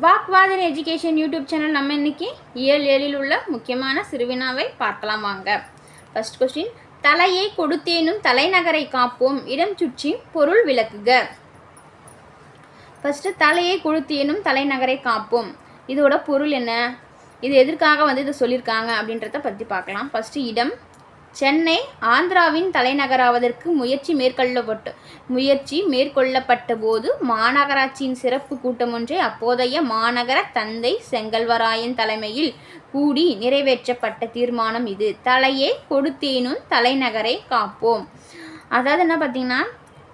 வாக்வாதன் education YouTube channel நம்ம இன்னைக்கு இயல் ஏழில் உள்ள முக்கியமான சிறுவினாவை பார்க்கலாம் வாங்க. ஃபர்ஸ்ட் கொஸ்டின் தலையை கொடுத்தேனும் தலைநகரை காப்போம். இடம் சுற்றி பொருள் விளக்குக. ஃபஸ்ட்டு தலையை கொளுத்தேனும் தலைநகரை காப்போம். இதோட பொருள் என்ன? இது எதற்காக வந்து இதை சொல்லியிருக்காங்க அப்படின்றத பற்றி பார்க்கலாம். ஃபஸ்ட்டு இடம் சென்னை ஆந்திராவின் தலைநகராவதற்கு முயற்சி மேற்கொள்ளப்பட்டு முயற்சி மேற்கொள்ளப்பட்ட போது மாநகராட்சியின் சிறப்பு கூட்டம் ஒன்றை அப்போதைய மாநகர தந்தை செங்கல்வராயன் தலைமையில் கூடி நிறைவேற்றப்பட்ட தீர்மானம் இது. தலையை கொடுத்தேனும் தலைநகரை காப்போம். அதாவது என்ன பார்த்தீங்கன்னா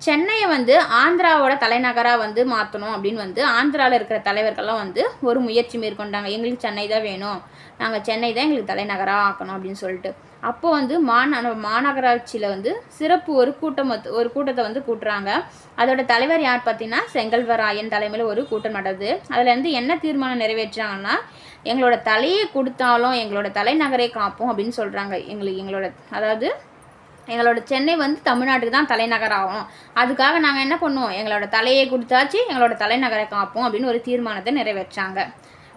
சென்னையை வந்து ஆந்திராவோட தலைநகராக வந்து மாற்றணும் அப்படின்னு வந்து ஆந்திராவில் இருக்கிற தலைவர்கள்லாம் வந்து ஒரு முயற்சி மேற்கொண்டாங்க. எங்களுக்கு சென்னை தான் வேணும். நாங்கள் சென்னை தான் எங்களுக்கு தலைநகராக ஆக்கணும் அப்படின்னு சொல்லிட்டு. அப்போ வந்து மாந மாநகராட்சியில் வந்து சிறப்பு ஒரு கூட்டம் ஒரு கூட்டத்தை வந்து கூட்டுறாங்க. அதோட தலைவர் யார் பார்த்தீங்கன்னா செங்கல்வராயன் தலைமையில் ஒரு கூட்டம் நடந்தது அதில் வந்து என்ன தீர்மானம் நிறைவேற்றுறாங்கன்னா எங்களோட தலையை கொடுத்தாலும் எங்களோட தலைநகரை காப்போம் அப்படின்னு சொல்கிறாங்க எங்களுக்கு எங்களோட அதாவது எங்களோட சென்னை வந்து தமிழ்நாட்டுக்கு தான் தலைநகர் ஆகும் அதுக்காக நாங்கள் என்ன பண்ணுவோம்? எங்களோட தலையை கொடுத்தாச்சு எங்களோட தலைநகரை காப்போம் அப்படின்னு ஒரு தீர்மானத்தை நிறைவேற்றாங்க.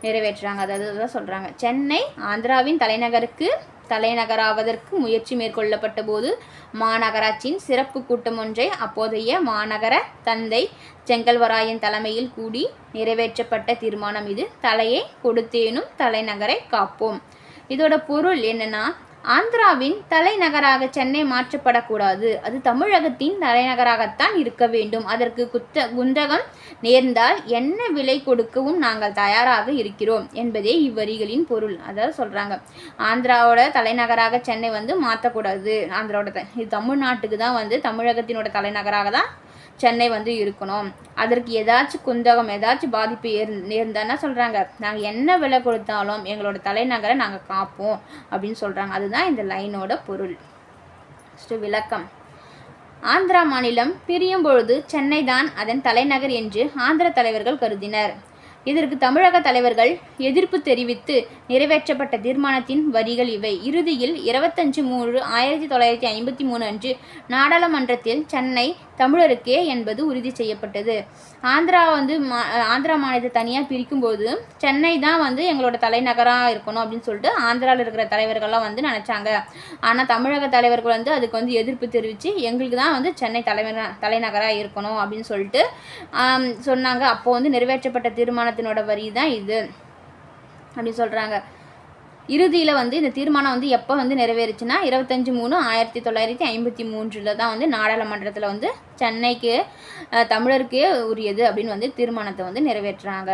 நிறைவேற்றுறாங்க அதாவது தான் சொல்கிறாங்க சென்னை ஆந்திராவின் தலைநகருக்கு தலைநகராவதற்கு முயற்சி மேற்கொள்ளப்பட்ட போது மாநகராட்சியின் சிறப்பு கூட்டம் ஒன்றை அப்போதைய மாநகர தந்தை செங்கல்வராயன் தலைமையில் கூடி நிறைவேற்றப்பட்ட தீர்மானம் இது. தலையை கொடுத்தேனும் தலைநகரை காப்போம். இதோட பொருள் என்னென்னா ஆந்திராவின் தலைநகராக சென்னை மாற்றப்படக்கூடாது. அது தமிழகத்தின் தலைநகராகத்தான் இருக்க வேண்டும். அதற்கு குத்த குந்தகம் நேர்ந்தால் என்ன விலை கொடுக்கவும் நாங்கள் தயாராக இருக்கிறோம் என்பதே இவ்வரிகளின் பொருள். அதாவது சொல்கிறாங்க ஆந்திராவோட தலைநகராக சென்னை வந்து மாற்றக்கூடாது. ஆந்திராவோட இது தமிழ்நாட்டுக்கு தான் வந்து தமிழகத்தினோட தலைநகராக தான் சென்னை வந்து இருக்கணும். அதற்கு ஏதாச்சும் குந்தகம் ஏதாச்சும் பாதிப்பு ஏர் நேர்ந்தான்னா சொல்கிறாங்க நாங்கள் என்ன விலை கொடுத்தாலும் எங்களோட தலைநகரை நாங்கள் காப்போம் அப்படின்னு சொல்கிறாங்க அதுதான் இந்த லைனோட பொருள். Next விளக்கம். ஆந்திரா மாநிலம் பிரியும் பொழுது சென்னை தான் அதன் தலைநகர் என்று ஆந்திர தலைவர்கள் கருதினர். இதற்கு தமிழக தலைவர்கள் எதிர்ப்பு தெரிவித்து நிறைவேற்றப்பட்ட தீர்மானத்தின் வரிகள் இவை. இறுதியில் இருபத்தஞ்சு மூணு ஆயிரத்தி தொள்ளாயிரத்தி ஐம்பத்தி மூணு அன்று நாடாளுமன்றத்தில் சென்னை தமிழருக்கே என்பது உறுதி செய்யப்பட்டது. ஆந்திரா வந்து மா ஆந்திரா மாநிலத்தை தனியாக பிரிக்கும்போது சென்னை தான் வந்து எங்களோட தலைநகராக இருக்கணும் அப்படின்னு சொல்லிட்டு ஆந்திராவில் இருக்கிற தலைவர்கள்லாம் வந்து நினச்சாங்க. ஆனால் தமிழக தலைவர்கள் வந்து அதுக்கு வந்து எதிர்ப்பு தெரிவித்து எங்களுக்கு தான் வந்து சென்னை தலைவர் தலைநகராக இருக்கணும் அப்படின்னு சொல்லிட்டு சொன்னாங்க. அப்போது வந்து நிறைவேற்றப்பட்ட தீர்மானம் தீர்மானத்தினோட வரி தான் இது. அப்படி சொல்கிறாங்க இறுதியில் வந்து இந்த தீர்மானம் வந்து எப்போ வந்து நிறைவேறுச்சுன்னா இருபத்தஞ்சி மூணு ஆயிரத்தி தொள்ளாயிரத்தி ஐம்பத்தி மூன்றில் தான் வந்து நாடாளுமன்றத்தில் வந்து சென்னைக்கு தமிழருக்கு தமிழருக்கே உரியது அப்படின்னு வந்து தீர்மானத்தை வந்து நிறைவேற்றுறாங்க.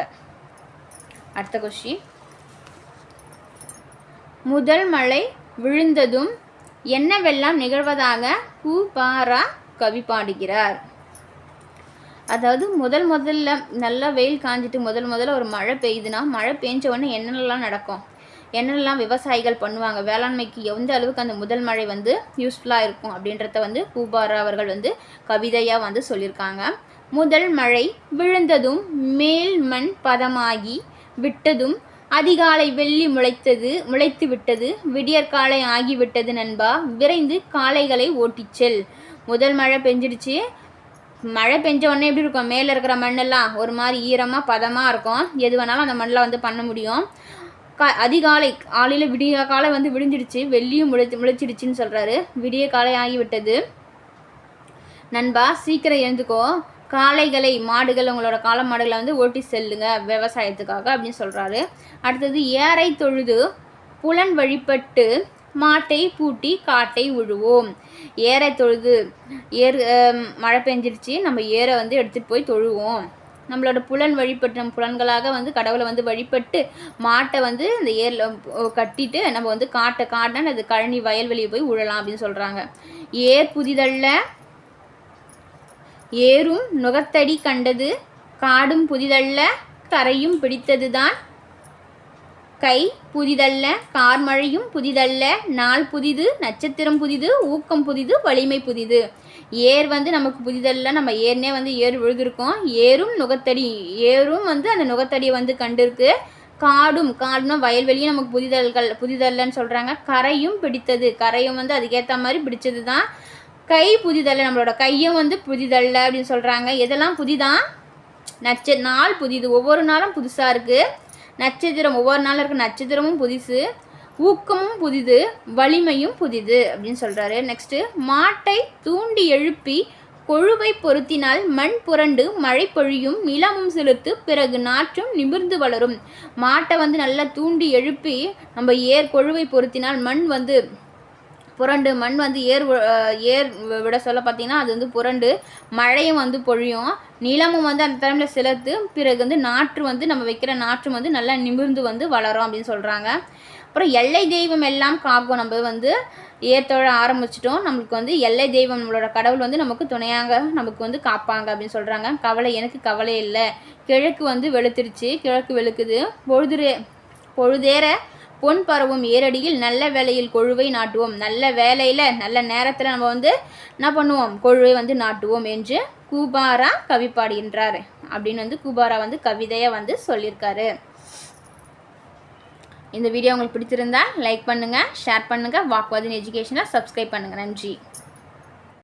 அடுத்த கொஸ்டின் முதல் மழை விழுந்ததும் என்னவெல்லாம் நிகழ்வதாக பூபாரா கவி பாடுகிறார்? அதாவது முதல் முதல்ல நல்லா வெயில் காஞ்சிட்டு முதல் முதல்ல ஒரு மழை பெய்யுதுன்னா மழை பெஞ்ச உடனே என்னென்னலாம் நடக்கும்? என்னென்னலாம் விவசாயிகள் பண்ணுவாங்க? வேளாண்மைக்கு எந்த அளவுக்கு அந்த முதல் மழை வந்து யூஸ்ஃபுல்லாக இருக்கும் அப்படின்றத வந்து பூபாரா அவர்கள் வந்து கவிதையாக வந்து சொல்லியிருக்காங்க. முதல் மழை விழுந்ததும் மேல் மண் பதமாகி விட்டதும் அதிகாலை வெள்ளி முளைத்தது முளைத்து விட்டது விடியற்காலை ஆகிவிட்டது நண்பா விரைந்து காளைகளை ஓட்டிச் செல். முதல் மழை பெஞ்சிடுச்சு மழை பெஞ்ச உடனே எப்படி இருக்கும்? மேலே இருக்கிற மண்ணெல்லாம் ஒரு மாதிரி ஈரமாக பதமாக இருக்கும். எது வேணாலும் அந்த மண்ணில் வந்து பண்ண முடியும். கா அதிகாலை காலையில் விடிய காலை வந்து விடிஞ்சிடுச்சு. வெள்ளியும் முளைச்சி முளைச்சிடுச்சின்னு சொல்கிறாரு விடிய காலை ஆகிவிட்டது. நண்பா சீக்கிரம் எழுந்துக்கோ. காளைகளை மாடுகள் உங்களோட காளை மாடுகளை வந்து ஓட்டி செல்லுங்க விவசாயத்துக்காக அப்படின்னு சொல்கிறாரு அடுத்தது ஏரை தொழுது புலன் வழிபட்டு மாட்டை பூட்டி காட்டை உழுவோம். ஏரை தொழுது ஏர் மழை பெஞ்சிருச்சு நம்ம ஏரை வந்து எடுத்துகிட்டு போய் தொழுவோம். நம்மளோட புலன் வழிபட்டு நம்ம புலன்களாக வந்து கடவுளை வந்து வழிபட்டு மாட்டை வந்து இந்த ஏரில் கட்டிட்டு நம்ம வந்து காட்டை காட்டினா அது கழனி வயல்வெளியை போய் உழலாம் அப்படின்னு சொல்கிறாங்க ஏர் புதிதல்ல ஏறும் நுகத்தடி கண்டது காடும் புதிதல்ல கரையும் பிடித்ததுதான் கை புதிதல்ல கார்மழையும் புதிதல்ல நாள் புதிது நட்சத்திரம் புதிது ஊக்கம் புதிது வலிமை புதிது. ஏர் வந்து நமக்கு புதிதல்ல நம்ம ஏர்னே வந்து ஏர் விழுதுருக்கோம் ஏறும் நுகத்தடி ஏறும் வந்து அந்த நுகத்தடியை வந்து கண்டிருக்கு. காடும் காடுனா வயல்வெளியும் நமக்கு புதிதல்கள் புதிதல்லன்னு சொல்கிறாங்க கரையும் பிடித்தது. கரையும் வந்து அதுக்கேற்ற மாதிரி பிடிச்சது தான் கை புதிதல்ல நம்மளோட கையும் வந்து புதிதல்ல அப்படின்னு சொல்கிறாங்க எதெல்லாம் புதிதான் நட்ச நாள் புதிது. ஒவ்வொரு நாளும் புதுசாக இருக்குது நட்சத்திரம். ஒவ்வொரு நாளும் இருக்க நட்சத்திரமும் புதுசு ஊக்கமும் புதிது வலிமையும் புதிது அப்படின்னு சொல்கிறாரு நெக்ஸ்ட்டு மாட்டை தூண்டி எழுப்பி கொழுவை பொருத்தினால் மண் புரண்டு மழை பொழியும் நிலமும் செலுத்து பிறகு நாற்றும் நிமிர்ந்து வளரும். மாட்டை வந்து நல்லா தூண்டி எழுப்பி நம்ம ஏர் கொழுவை பொருத்தினால் மண் வந்து புரண்டு மண் வந்து ஏர் ஏர் விட சொல்ல பார்த்தீங்கன்னா அது வந்து புரண்டு மழையும் வந்து பொழியும். நிலமும் வந்து அந்த டைமில் செலுத்து பிறகு வந்து நாற்று வந்து நம்ம வைக்கிற நாற்று வந்து நல்லா நிமிர்ந்து வந்து வளரும் அப்படின்னு சொல்கிறாங்க அப்புறம் எல்லை தெய்வம் எல்லாம் காக்கும். நம்ம வந்து ஏத்தோட ஆரம்பிச்சிட்டோம். நம்மளுக்கு வந்து எல்லை தெய்வம் நம்மளோட கடவுள் வந்து நமக்கு துணையாக நமக்கு வந்து காப்பாங்க அப்படின்னு சொல்கிறாங்க கவலை எனக்கு கவலை இல்லை. கிழக்கு வந்து வெளுத்துருச்சு. கிழக்கு வெளுக்குது. பொழுதுரே பொழுதேற பொன் பரவும் ஏரடியில் நல்ல வேலையில் கொழுவை நாட்டுவோம். நல்ல வேலையில் நல்ல நேரத்தில் நம்ம வந்து என்ன பண்ணுவோம்? கொழுவை வந்து நாட்டுவோம் என்று கூபாரா கவி பாடுகின்றார். அப்படின்னு வந்து கூபாரா வந்து கவிதையை வந்து சொல்லியிருக்காரு. இந்த வீடியோ உங்களுக்கு பிடிச்சிருந்தா லைக் பண்ணுங்கள் ஷேர் பண்ணுங்கள் வாக்வாதின் எஜுகேஷனை சப்ஸ்கிரைப் பண்ணுங்கள் நன்றி.